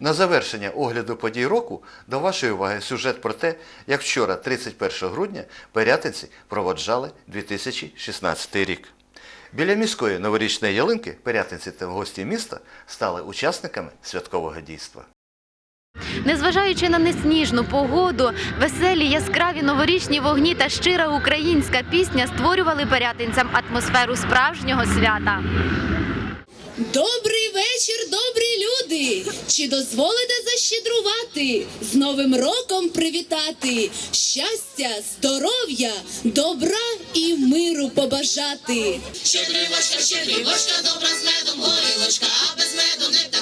На завершення огляду подій року до вашої уваги сюжет про те, як вчора, 31 грудня, Пирятинці проводжали 2016 рік. Біля міської новорічної ялинки Пирятинці та гості міста стали учасниками святкового дійства. Незважаючи на несніжну погоду, веселі яскраві новорічні вогні та щира українська пісня створювали порятинцям атмосферу справжнього свята. Добрий вечір, добрі люди! Чи дозволите защедрувати, з Новим роком привітати, щастя, здоров'я, добра і миру побажати. Щедрівочка, щедрівочка, добра з медом горілочка, а без меду не така,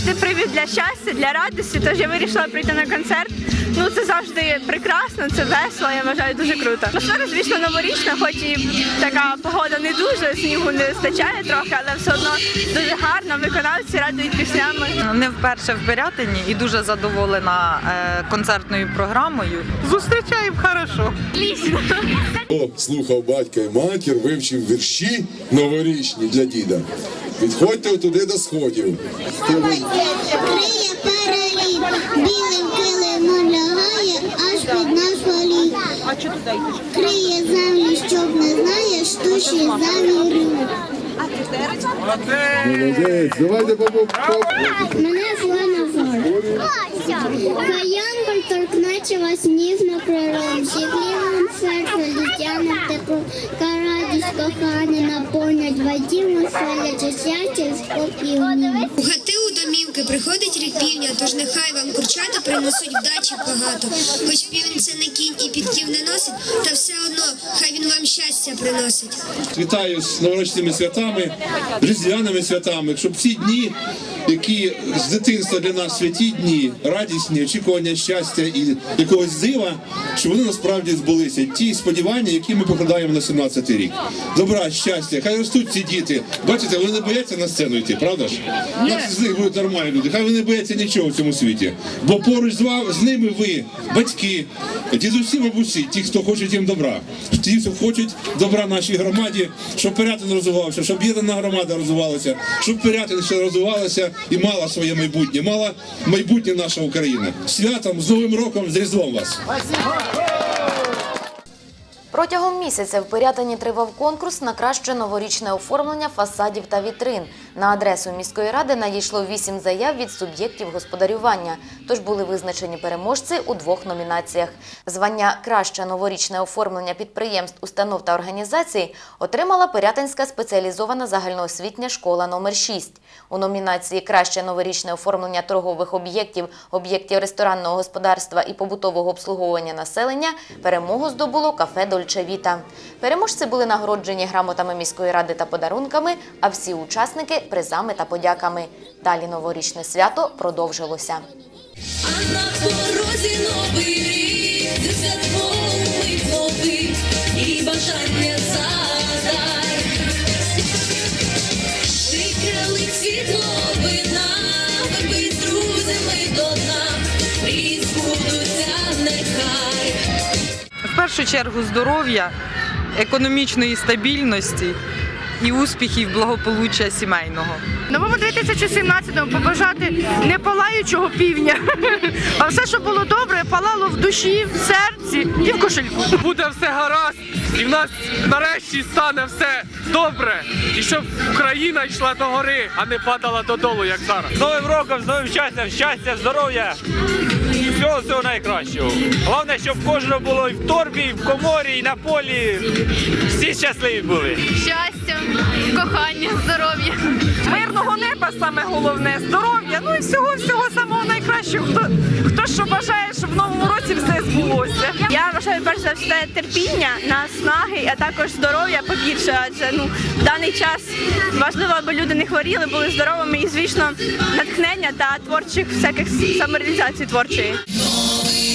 завжди привід для щастя, для радості. Тож я вирішила прийти на концерт. Ну це завжди прекрасно, це весело. Я вважаю дуже круто. Атмосфера, звісно, новорічна, хоч і така погода не дуже, снігу не вистачає трохи, але все одно дуже гарно. Виконавці радують піснями. Не вперше в Пирятині і дуже задоволена е, концертною програмою. Зустрічаємо хорошо. Хто слухав батька і матір, вивчив вірші новорічні для діда. Підходьте туди до сходів. Криє переліт, білим килимом лягає, аж під наш голів. Криє землю, щоб не знаєш, туші завірю. Молодець, давайте попов. Мене звана Торкнеться вас ніжно приром, зігрівом серце літяне тепло, радість кохання наповнять вадімо, селячи щастя, спокій у хати у домівки. Приходить рік півня, тож нехай вам курчата принесуть вдачі багато. Хоч півень це не кінь і підків не носить, та все одно хай він вам щастя приносить. Вітаю з новорічними святами, різдвяними святами, щоб ці дні, які з дитинства для нас святі дні, радісні, очікування щастя і якогось дива, щоб вони насправді збулися. Ті сподівання, які ми покладаємо на 17-й рік. Добра, щастя, хай ростуть ці діти. Бачите, вони не бояться на сцену йти, правда ж? Нас з них будуть нормальні люди. Хай вони не бояться нічого в цьому світі. Бо поруч з вами з ними ви, батьки, дідусі, бабусі, ті, хто хочуть їм добра, ті, хто хочуть добра нашій громаді, щоб Пирятин розвивався, щоб єдина громада розвивалася, щоб Пирятин ще розвивалася і мала своє майбутнє, мала майбутнє наша Україна. Святом, з Новим роком, з Різдвом вас! Протягом місяця в Пирятині тривав конкурс на краще новорічне оформлення фасадів та вітрин. На адресу міської ради надійшло вісім заяв від суб'єктів господарювання. Тож були визначені переможці у двох номінаціях. Звання Краще новорічне оформлення підприємств, установ та організацій отримала Пирятинська спеціалізована загальноосвітня школа номер 6 У номінації Краще новорічне оформлення торгових об'єктів, об'єктів ресторанного господарства і побутового обслуговування населення перемогу здобуло кафе Дольче Віта. Переможці були нагороджені грамотами міської ради та подарунками, а всі учасники призами та подяками. Далі новорічне свято продовжилося. А на порозі новий рік, ти і бажання задай. Ти крали світло вина, друзями до дна, і збудуться нехай. В першу чергу здоров'я, економічної стабільності і успіхів благополуччя сімейного. Новому 2017-му побажати не палаючого півня, а все, що було добре, палало в душі, в серці і в кошельку. буде все гаразд, і в нас нарешті стане все добре, і щоб Україна йшла до гори, а не падала додолу, як зараз. З Новим роком, з новим щастям, щастя, здоров'я всього всього найкращого. Головне, щоб кожного було і в торбі, і в коморі, і на полі. Всі щасливі були. Щастя, кохання, здоров'я саме головне здоров'я. Ну і всього всього самого найкращого. Хто хто що бажає, щоб в новому році все збулося? Я вважаю, перш за все терпіння, наснаги, а також здоров'я побільше. Адже ну в даний час важливо, аби люди не хворіли, були здоровими і звісно натхнення та творчих всяких самореалізацій творчої. Новий.